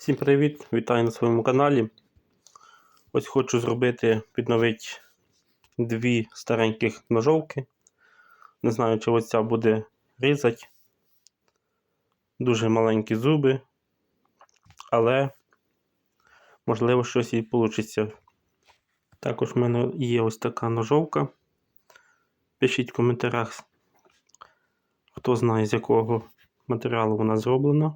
Всім привіт! Вітаю на своєму каналі. Ось хочу зробити, відновити дві стареньких ножовки. Не знаю, чи ось ця буде різати. Дуже маленькі зуби, але можливо щось і вийде. Також в мене є ось така ножовка. Пишіть в коментарях, хто знає, з якого матеріалу вона зроблена.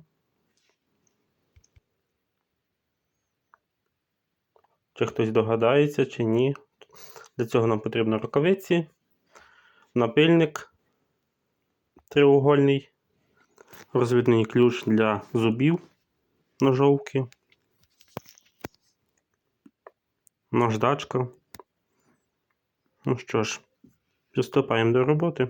Чи хтось догадається, чи ні. Для цього нам потрібно рукавиці, напильник треугольний, розвідний ключ для зубів ножовки, наждачка. Ну що ж, приступаємо до роботи.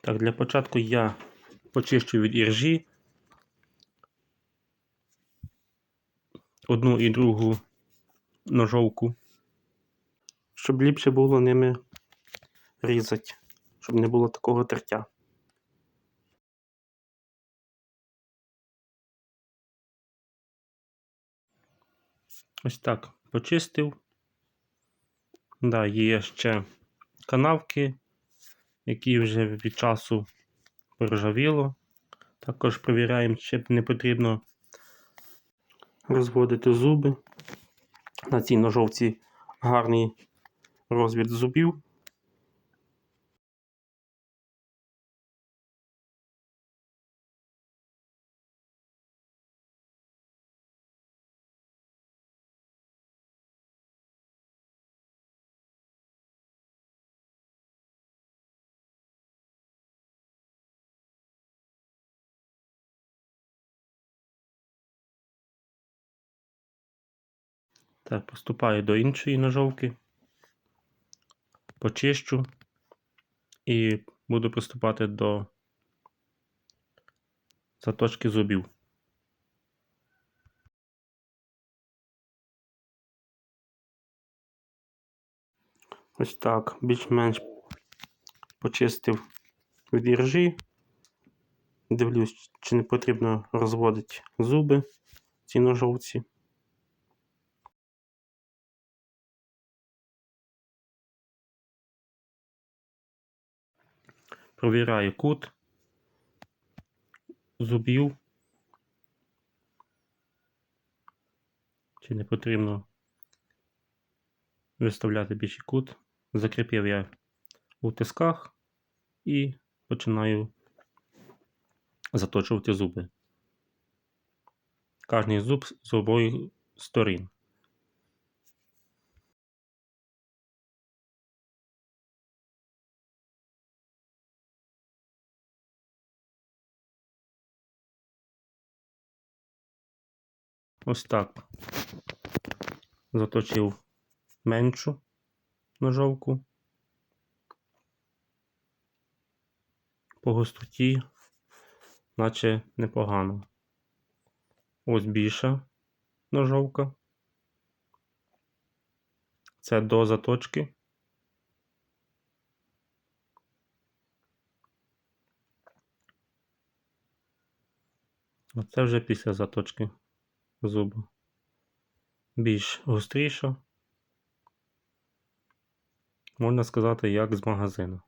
Так, для початку я почищу від іржі одну і другу ножовку, щоб ліпше було ними різати, щоб не було такого тертя. Ось так почистив. Да, є ще канавки, які вже від часу поржавіло. Також перевіряємо, чи не потрібно розводити зуби. На цій ножовці гарний розвід зубів. Так, поступаю до іншої ножовки, почищу і буду приступати до заточки зубів. Ось так, більш-менш почистив від іржі. Дивлюсь, чи не потрібно розводити зуби в цій ножовці. Провіряю кут зубів. Чи не потрібно виставляти більший кут. Закріпив я у тисках і починаю заточувати зуби. Кожний зуб з обох сторін. Ось так. Заточив меншу ножовку. По густоті, наче непогано. Ось більша ножовка. Це до заточки. Оце вже після заточки зубу. Більш гостріша. Можна сказати, як з магазину.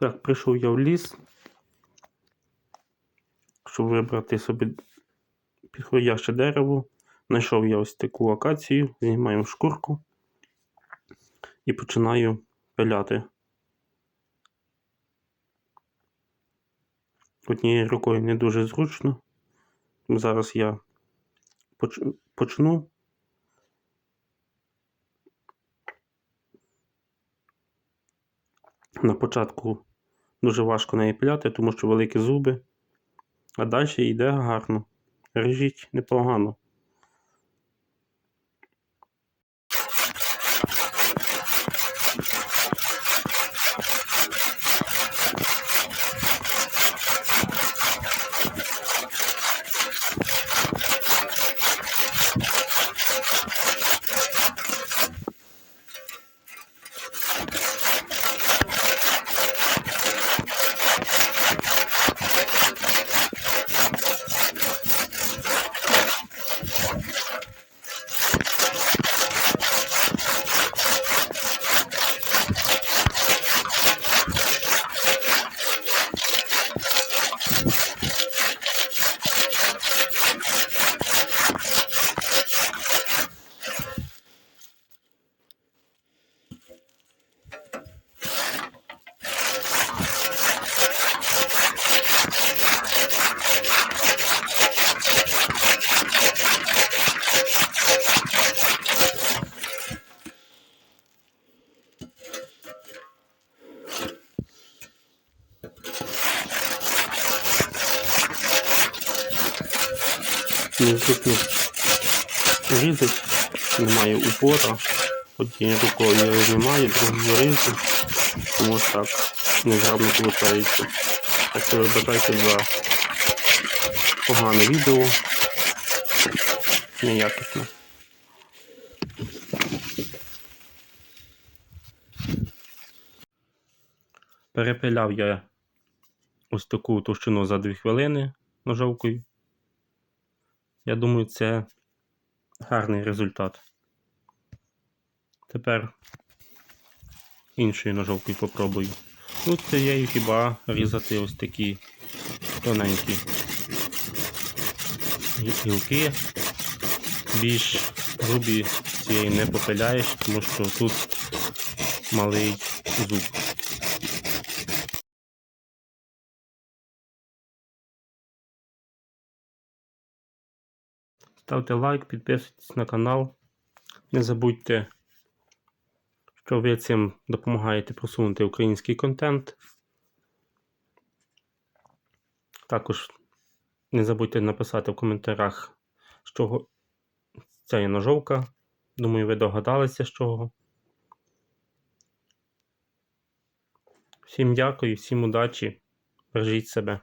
Так, прийшов я в ліс, щоб вибрати собі підходяще дерево. Знайшов я ось таку акацію, знімаємо шкурку і починаю пиляти. Однією рукою не дуже зручно. Зараз я почну. На початку дуже важко неї пиляти, тому що великі зуби, а далі йде гарно. Режіть непогано. Незручно різати, немає упора. Однією рукою я знімаю, другою різу, тому так незграбно виходить. Так що вибачайте за погане відео. Неякісне. Перепиляв я ось таку товщину за 2 хвилини ножовкою. Я думаю, це гарний результат. Тепер іншою ножовкою попробую. Ну, цією хіба різати ось такі тоненькі гілки. Більш грубі цієї не попиляєш, тому що тут малий зуб. Ставте лайк, підписуйтесь на канал. Не забудьте, що ви цим допомагаєте просунути український контент. Також не забудьте написати в коментарях, з чого ця є ножовка. Думаю, ви догадалися з чого. Всім дякую, всім удачі. Бережіть себе.